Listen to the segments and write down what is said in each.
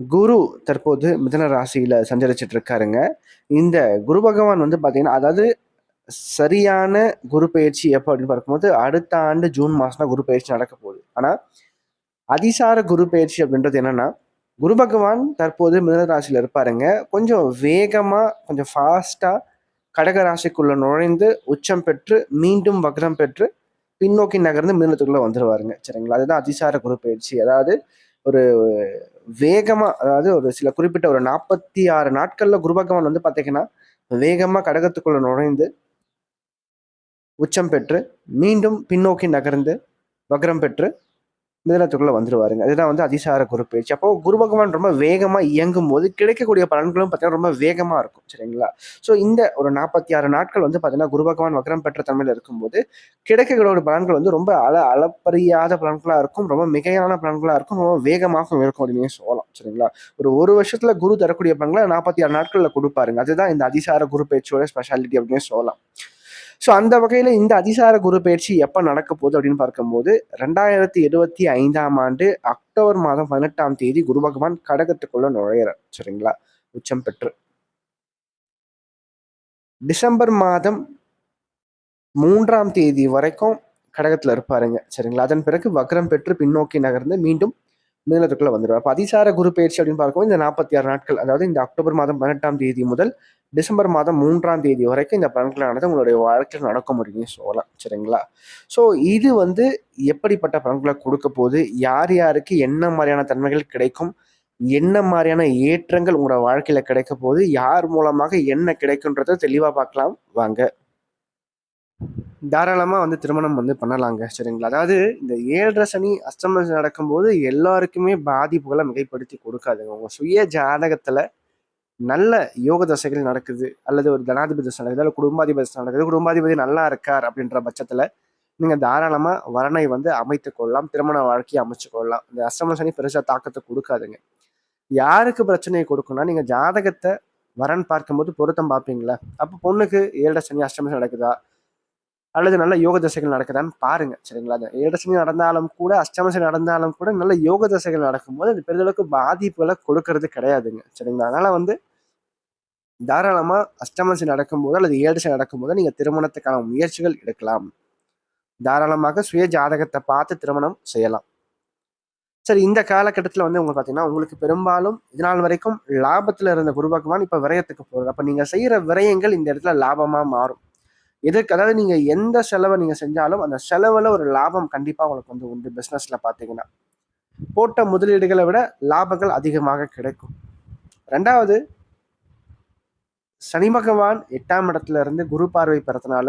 குரு தற்போது மிதன ராசியில சஞ்சரிச்சிட்டு இருக்காருங்க இந்த குரு பகவான் வந்து பார்த்தீங்கன்னா அதாவது சரியான குரு பயிற்சி எப்போ அப்படின்னு பார்க்கும்போது அடுத்த ஆண்டு ஜூன் மாதம்னா குரு பயிற்சி நடக்க போகுது. ஆனால் அதிசார குரு பயிற்சி அப்படின்றது என்னன்னா குரு பகவான் தற்போது மிதன ராசியில இருப்பாருங்க. கொஞ்சம் வேகமாக கொஞ்சம் ஃபாஸ்ட்டாக கடக ராசிக்குள்ள நுழைந்து உச்சம் பெற்று மீண்டும் வக்ரம் பெற்று பின்னோக்கி நகர்ந்து மிதனத்துக்குள்ள வந்துருவாருங்க. சரிங்களா? அதுதான் அதிசார குரு பயிற்சி. அதாவது ஒரு வேகமா அதாவது ஒரு சில குறிப்பிட்ட ஒரு நாற்பத்தி ஆறு நாட்கள்ல குருபகவான் வந்து பாத்தீங்கன்னா வேகமா கடகத்துக்குள்ள நுழைந்து உச்சம் பெற்று மீண்டும் பின்னோக்கி நகர்ந்து வக்ரம் பெற்று மிதனத்துக்குள்ள வந்துருவாருங்க. அதுதான் வந்து அதிசார குரு பயிற்சி. அப்போ குரு பகவான் ரொம்ப வேகமா இயங்கும் போது கிடைக்கக்கூடிய பலன்களும் பார்த்தீங்கன்னா ரொம்ப வேகமா இருக்கும். சரிங்களா? ஸோ இந்த ஒரு நாற்பத்தி ஆறு நாட்கள் வந்து பார்த்தீங்கன்னா குரு பகவான் வக்ரம் பெற்ற தமிழில் இருக்கும்போது கிடைக்கக்கூடிய பலன்கள் வந்து ரொம்ப அள அளப்பறியாத பலன்களா இருக்கும். ரொம்ப மிகையான பலன்களா இருக்கும். ரொம்ப வேகமாகவும் இருக்கும் அப்படின்னு சொல்லலாம். சரிங்களா? ஒரு ஒரு வருஷத்துல குரு தரக்கூடிய பலன்களை நாற்பத்தி ஆறு நாட்கள்ல கொடுப்பாருங்க. அதுதான் இந்த அதிசார குரு பயிற்சியோட ஸ்பெஷாலிட்டி அப்படின்னு சொல்லலாம். ஸோ அந்த வகையில் இந்த அதிசார குரு பயிற்சி எப்போ நடக்க போகுது அப்படின்னு பார்க்கும்போது ரெண்டாயிரத்தி இருபத்தி ஐந்தாம் ஆண்டு அக்டோபர் மாதம் பதினெட்டாம் தேதி குரு பகவான் கடகத்துக்குள்ள நுழையிறார். சரிங்களா? உச்சம் பெற்று. டிசம்பர் மாதம் மூன்றாம் தேதி வரைக்கும் கடகத்தில் இருப்பாருங்க. சரிங்களா? அதன் பிறகு வக்ரம் பெற்று பின்னோக்கி நகர்ந்து மீண்டும் மிதனத்துக்குள்ள வந்துடும் அப்போ அதிசார குரு பயிற்சி அப்படின்னு பார்க்கும்போது இந்த நாற்பத்தி ஆறு நாட்கள் அதாவது இந்த அக்டோபர் மாதம் பதினெட்டாம் தேதி முதல் டிசம்பர் மாதம் மூன்றாம் தேதி வரைக்கும் இந்த பலன்களானது உங்களுடைய வாழ்க்கையில் நடக்க முடியும்னு சொல்லலாம். சரிங்களா? ஸோ இது வந்து எப்படிப்பட்ட பலன்களை கொடுக்க போது யார் யாருக்கு என்ன மாதிரியான தன்மைகள் கிடைக்கும்? என்ன மாதிரியான ஏற்றங்கள் உங்களோட வாழ்க்கையில் கிடைக்க போது யார் மூலமாக என்ன கிடைக்குன்றதை தெளிவாக பார்க்கலாம். வாங்க. தாராளமாக வந்து திருமணம் வந்து பண்ணலாங்க சரிங்களா? அதாவது இந்த ஏழரை சனி அஷ்டம நடக்கும்போது எல்லாருக்குமே பாதிப்புகளை மிகைப்படுத்தி கொடுக்காதுங்க. உங்கள் சுய ஜாதகத்தில் நல்ல யோக தசைகள் நடக்குது அல்லது ஒரு தனாதிபதி தசை நடக்குது அல்லது குடும்பாதிபதி தசை நடக்குது குடும்பாதிபதி நல்லா இருக்கார் அப்படின்ற பட்சத்தில் நீங்கள் தாராளமாக வரனை வந்து அமைத்து கொள்ளலாம் திருமண வாழ்க்கையை அமைச்சு கொள்ளலாம். இந்த அஸ்தம சனி பெருசாக தாக்கத்தை கொடுக்காதுங்க. யாருக்கு பிரச்சனையை கொடுக்குன்னா நீங்கள் ஜாதகத்தை வரன் பார்க்கும்போது பொருத்தம் பார்ப்பீங்களா? அப்போ பொண்ணுக்கு ஏழரை சனி அஷ்டம நடக்குதா? அல்லது நல்ல யோக தசைகள் நடக்குதான்னு பாருங்க சரிங்களா? அந்த ஏழசனி நடந்தாலும் கூட அஷ்டமசனி நடந்தாலும் கூட நல்ல யோக தசைகள் நடக்கும்போது அது பெரிதளவுக்கு பாதிப்புகளை கொடுக்கறது கிடையாதுங்க சரிங்களா? அதனால வந்து தாராளமாக அஷ்டமசி நடக்கும்போது அல்லது ஏழு நடக்கும்போது நீங்கள் திருமணத்துக்கான முயற்சிகள் எடுக்கலாம். தாராளமாக சுய ஜாதகத்தை பார்த்து திருமணம் செய்யலாம். சரி இந்த காலகட்டத்தில் வந்து உங்களுக்கு பார்த்தீங்கன்னா உங்களுக்கு பெரும்பாலும் இது நாள் வரைக்கும் லாபத்தில் இருந்த குரு பகவான் இப்போ விரயத்துக்கு போகிறது அப்போ நீங்கள் செய்கிற விரயங்கள் இந்த இடத்துல லாபமாக மாறும். எதற்கு அதாவது நீங்கள் எந்த செலவை நீங்கள் செஞ்சாலும் அந்த செலவில் ஒரு லாபம் கண்டிப்பாக உங்களுக்கு வந்து உண்டு பிஸ்னஸில் பார்த்தீங்கன்னா போட்ட முதலீடுகளை விட லாபங்கள் அதிகமாக கிடைக்கும். ரெண்டாவது சனி பகவான் எட்டாம் இடத்துல இருந்து குரு பார்வை பெறதுனால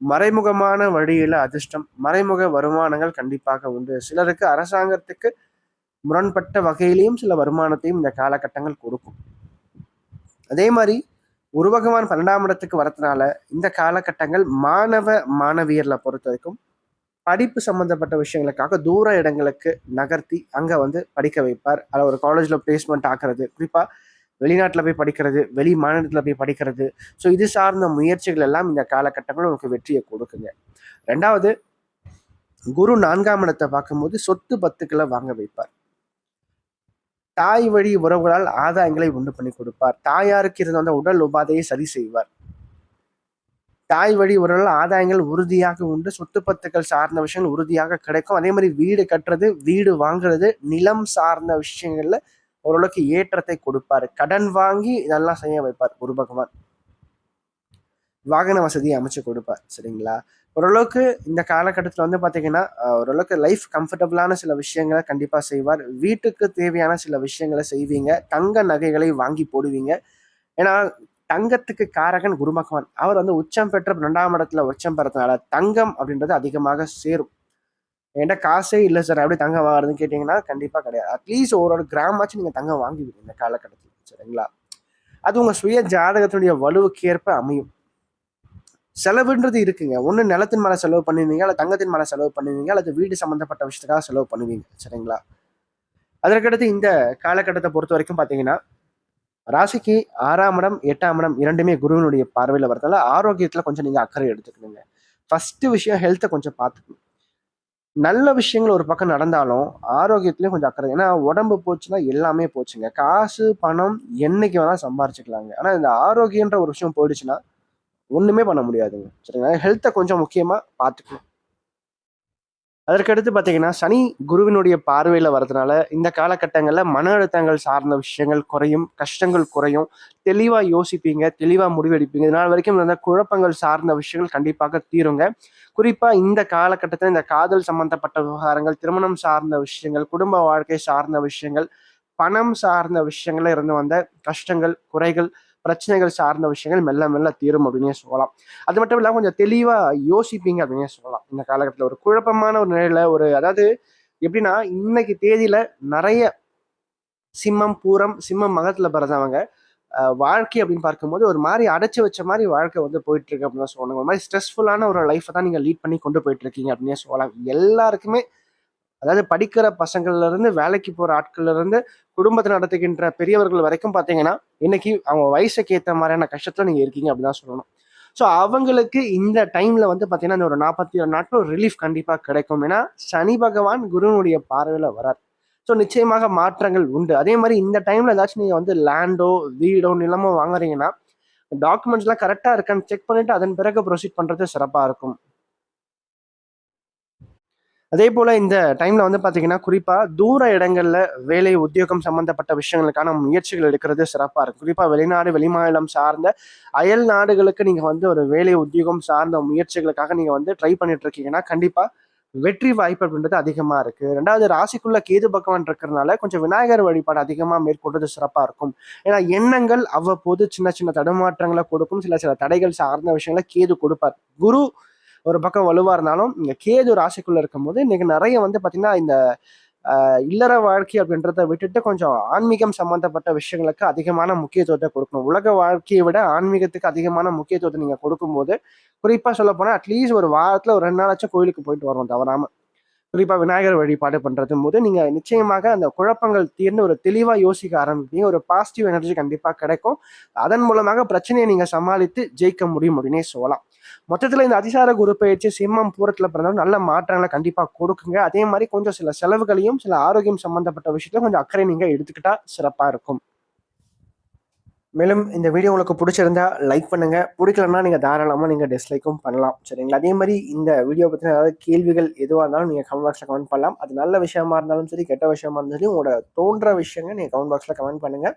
மறைமுகமான வழியில அதிர்ஷ்டம் மறைமுக வருமானங்கள் கண்டிப்பாக உண்டு. சிலருக்கு அரசாங்கத்துக்கு முரண்பட்ட வகையிலையும் சில வருமானத்தையும் இந்த காலகட்டங்கள் கொடுக்கும். அதே மாதிரி குரு பகவான் பன்னெண்டாம் இடத்துக்கு வரதுனால இந்த காலகட்டங்கள் மாணவ மாணவியர்ல பொறுத்த வரைக்கும் படிப்பு சம்பந்தப்பட்ட விஷயங்களுக்காக தூர இடங்களுக்கு நகர்த்தி அங்கே வந்து படிக்க வைப்பார். அதில் ஒரு காலேஜில் பிளேஸ்மெண்ட் ஆக்குறது குறிப்பாக வெளிநாட்டில் போய் படிக்கிறது வெளி மாநிலத்தில் போய் படிக்கிறது. ஸோ இது சார்ந்த முயற்சிகள் எல்லாம் இந்த காலகட்டங்கள் உங்களுக்கு வெற்றியை கொடுக்குங்க. ரெண்டாவது குரு நான்காம் இடத்தை பார்க்கும்போது சொத்து பத்துக்களை வாங்க வைப்பார். தாய் வழி உறவுகளால் ஆதாயங்களை உண்டு பண்ணி கொடுப்பார். தாயாருக்கு இருந்த அந்த உடல் உபாதையை சரி செய்வார். தாய் வழி உறவுகள் ஆதாயங்கள் உறுதியாக உண்டு. சொத்து பத்துக்கள் சார்ந்த விஷயங்கள் உறுதியாக கிடைக்கும். அதே மாதிரி வீடு கட்டுறது வீடு வாங்குறது நிலம் சார்ந்த விஷயங்கள்ல ஓரளவுக்கு ஏற்றத்தை கொடுப்பார். கடன் வாங்கி இதெல்லாம் செய்ய வைப்பார் குரு பகவான். வாகன வசதியை அமைச்சு கொடுப்பார் சரிங்களா? ஓரளவுக்கு இந்த காலகட்டத்தில் வந்து பார்த்தீங்கன்னா ஓரளவுக்கு லைஃப் கம்ஃபர்டபுளான சில விஷயங்களை கண்டிப்பாக செய்வார். வீட்டுக்கு தேவையான சில விஷயங்களை செய்வீங்க. தங்க நகைகளை வாங்கி போடுவீங்க. ஏன்னா தங்கத்துக்கு காரகன் குருமகவான் அவர் வந்து உச்சம் பெற்ற ரெண்டாம் இடத்துல உச்சம் பெறதுனால தங்கம் அப்படின்றது அதிகமாக சேரும். என்கிட்ட காசே இல்லை சார் அப்படி தங்கம் வாங்குறதுன்னு கேட்டிங்கன்னா கண்டிப்பாக கிடையாது. அட்லீஸ்ட் ஒரு கிராமாச்சும் நீங்கள் தங்கம் வாங்கிவிடுங்க இந்த காலகட்டத்தில் சரிங்களா? அது உங்கள் சுய ஜாதகத்தினுடைய வலுவுக்கு ஏற்ப அமையும். செலவுன்றது இருக்குங்க. ஒன்று நிலத்தின் மேலே செலவு பண்ணுவீங்க அல்லது தங்கத்தின் மேலே செலவு பண்ணுவீங்க அல்லது வீடு சம்மந்தப்பட்ட விஷயத்துக்காக செலவு பண்ணுவீங்க. சரிங்களா? அதற்கடுத்து இந்த காலகட்டத்தை பொறுத்த வரைக்கும் பார்த்தீங்கன்னா ராசிக்கு ஆறாம் இடம் எட்டாம் இடம் இரண்டுமே குருவினுடைய பார்வையில் வரதால ஆரோக்கியத்தில் கொஞ்சம் நீங்கள் அக்கறை எடுத்துக்கணுங்க. ஃபஸ்ட்டு விஷயம் ஹெல்த்தை கொஞ்சம் பார்த்துக்கணும் நல்ல விஷயங்கள் ஒரு பக்கம் நடந்தாலும் ஆரோக்கியத்துலேயும் கொஞ்சம் அக்கறை. ஏன்னா உடம்பு போச்சுன்னா எல்லாமே போச்சுங்க. காசு பணம் என்னைக்கு வேணால் சம்பாரிச்சுக்கலாங்க. ஆனால் இந்த ஆரோக்கியன்ற ஒரு விஷயம் போயிடுச்சுன்னா ஒன்றுமே பண்ண முடியாதுங்க. சரிங்களா? ஹெல்த்தை கொஞ்சம் முக்கியமாக பார்த்துக்கணும். அதற்கடுத்து பார்த்தீங்கன்னா சனி குருவினுடைய பார்வையில் வர்றதுனால இந்த காலகட்டங்களில் மன அழுத்தங்கள் சார்ந்த விஷயங்கள் குறையும் கஷ்டங்கள் குறையும். தெளிவாக யோசிப்பீங்க தெளிவாக முடிவெடுப்பீங்க. இதனால் வரைக்கும் இருந்த குழப்பங்கள் சார்ந்த விஷயங்கள் கண்டிப்பாக தீருங்க. குறிப்பாக இந்த காலகட்டத்தில் இந்த காதல் சம்பந்தப்பட்ட விவகாரங்கள் திருமணம் சார்ந்த விஷயங்கள் குடும்ப வாழ்க்கை சார்ந்த விஷயங்கள் பணம் சார்ந்த விஷயங்கள்ல இருந்து வந்த கஷ்டங்கள் குறைகள் பிரச்சனைகள் சார்ந்த விஷயங்கள் மெல்ல மெல்ல தீரும் அப்படின்னே சொல்லலாம். அது மட்டும் இல்லாமல் கொஞ்சம் தெளிவாக யோசிப்பீங்க அப்படின்னே சொல்லலாம். இந்த காலகட்டத்தில் ஒரு குழப்பமான ஒரு நிலையில ஒரு அதாவது எப்படின்னா இன்னைக்கு தேதியில நிறைய சிம்மம் பூரம் சிம்மம் மகத்துல பிறந்தவங்க வாழ்க்கை அப்படின்னு பார்க்கும்போது ஒரு மாதிரி அடைச்சி வச்ச மாதிரி வாழ்க்கை வந்து போயிட்டு இருக்கு அப்படின்னு சொல்லணும். ஒரு மாதிரி ஸ்ட்ரெஸ்ஃபுல்லான ஒரு லைஃப்பை தான் நீங்கள் லீட் பண்ணி கொண்டு போயிட்டு இருக்கீங்க அப்படின்னே சொல்லலாம். எல்லாருக்குமே அதாவது படிக்கிற பசங்கள்ல இருந்து வேலைக்கு போற ஆட்கள்ல இருந்து குடும்பத்தை நடத்துகின்ற பெரியவர்கள் வரைக்கும் பார்த்தீங்கன்னா இன்னைக்கு அவங்க வயசுக்கு ஏற்ற மாதிரியான கஷ்டத்துல நீங்க இருக்கீங்க அப்படின்னு சொல்லணும். ஸோ அவங்களுக்கு இந்த டைம்ல வந்து பார்த்தீங்கன்னா இந்த ஒரு நாற்பத்தி ஏழு நாட்கள் ரிலீஃப் கண்டிப்பாக கிடைக்கும். ஏன்னா சனி பகவான் குருவனுடைய பார்வையில் வரார். ஸோ நிச்சயமாக மாற்றங்கள் உண்டு. அதே மாதிரி இந்த டைம்ல ஏதாச்சும் நீங்கள் வந்து லேண்டோ வீடோ நிலமோ வாங்குறீங்கன்னா டாக்குமெண்ட்ஸ்லாம் கரெக்டாக இருக்கான்னு செக் பண்ணிட்டு அதன் பிறகு ப்ரொசீட் பண்ணுறது சிறப்பாக இருக்கும். அதே போல் இந்த டைமில் வந்து பார்த்தீங்கன்னா குறிப்பாக தூர இடங்களில் வேலை உத்தியோகம் சம்மந்தப்பட்ட விஷயங்களுக்கான முயற்சிகள் எடுக்கிறது சிறப்பாக இருக்கும். குறிப்பாக வெளிநாடு வெளிமாநிலம் சார்ந்த அயல் நாடுகளுக்கு நீங்கள் வந்து ஒரு வேலை உத்தியோகம் சார்ந்த முயற்சிகளுக்காக நீங்கள் வந்து ட்ரை பண்ணிட்டு இருக்கீங்கன்னா கண்டிப்பாக வெற்றி வாய்ப்பு அப்படின்றது அதிகமாக இருக்குது ரெண்டாவது ராசிக்குள்ள கேது பகவான் இருக்கிறதுனால கொஞ்சம் விநாயகர் வழிபாடு அதிகமாக மேற்கொண்டது சிறப்பாக இருக்கும். ஏன்னா எண்ணங்கள் அவ்வப்போது சின்ன சின்ன தடுமாற்றங்களை கொடுக்கும். சில சில தடைகள் சார்ந்த விஷயங்களை கேது கொடுப்பார். குரு ஒரு பக்கம் வலுவாக இருந்தாலும் இங்கே கேது ராசிக்குள்ளே இருக்கும்போது இன்றைக்கி நிறைய வந்து பார்த்திங்கன்னா இந்த இல்லற வாழ்க்கை அப்படின்றத விட்டுட்டு கொஞ்சம் ஆன்மீகம் சம்மந்தப்பட்ட விஷயங்களுக்கு அதிகமான முக்கியத்துவத்தை கொடுக்கணும். உலக வாழ்க்கையை விட ஆன்மீகத்துக்கு அதிகமான முக்கியத்துவத்தை நீங்கள் கொடுக்கும்போது குறிப்பாக சொல்ல போனால் அட்லீஸ்ட் ஒரு வாரத்தில் ஒரு ரெண்டு நாளாச்சும் கோயிலுக்கு போயிட்டு வரோம் தவறாமல் குறிப்பாக விநாயகர் வழிபாடு பண்ணுறது போது நீங்கள் நிச்சயமாக அந்த குழப்பங்கள் தீர்ந்து ஒரு தெளிவாக யோசிக்க ஆரம்பிப்பீங்க. ஒரு பாசிட்டிவ் எனர்ஜி கண்டிப்பாக கிடைக்கும். அதன் மூலமாக பிரச்சனையை நீங்கள் சமாளித்து ஜெயிக்க முடியும் அப்படின்னே சொல்லலாம். மொத்தத்தில் இந்த அதிசார குரு பயிற்சி சிம்மம் பூரத்தில் பிறந்தாலும் நல்ல மாற்றங்களை கண்டிப்பாக கொடுக்குங்க. அதே மாதிரி கொஞ்சம் சில செலவுகளையும் சில ஆரோக்கியம் சம்பந்தப்பட்ட விஷயத்தையும் கொஞ்சம் அக்கறை நீங்கள் எடுத்துக்கிட்டா சிறப்பாக இருக்கும். மேலும் இந்த வீடியோ உங்களுக்கு பிடிச்சிருந்தா லைக் பண்ணுங்க. பிடிக்கலன்னா நீங்கள் தாராளமாக நீங்கள் டிஸ்லைக்கும் பண்ணலாம். சரிங்களா? அதே மாதிரி இந்த வீடியோ பற்றின ஏதாவது கேள்விகள் எதுவாக இருந்தாலும் நீங்கள் கமெண்ட் பாக்ஸில் கமெண்ட் பண்ணலாம். அது நல்ல விஷயமா இருந்தாலும் சரி கெட்ட விஷயமா இருந்தாலும் சரி உங்களோட தோன்ற விஷயங்கள் நீங்கள் கமெண்ட் பாக்ஸில் கமெண்ட் பண்ணுங்கள்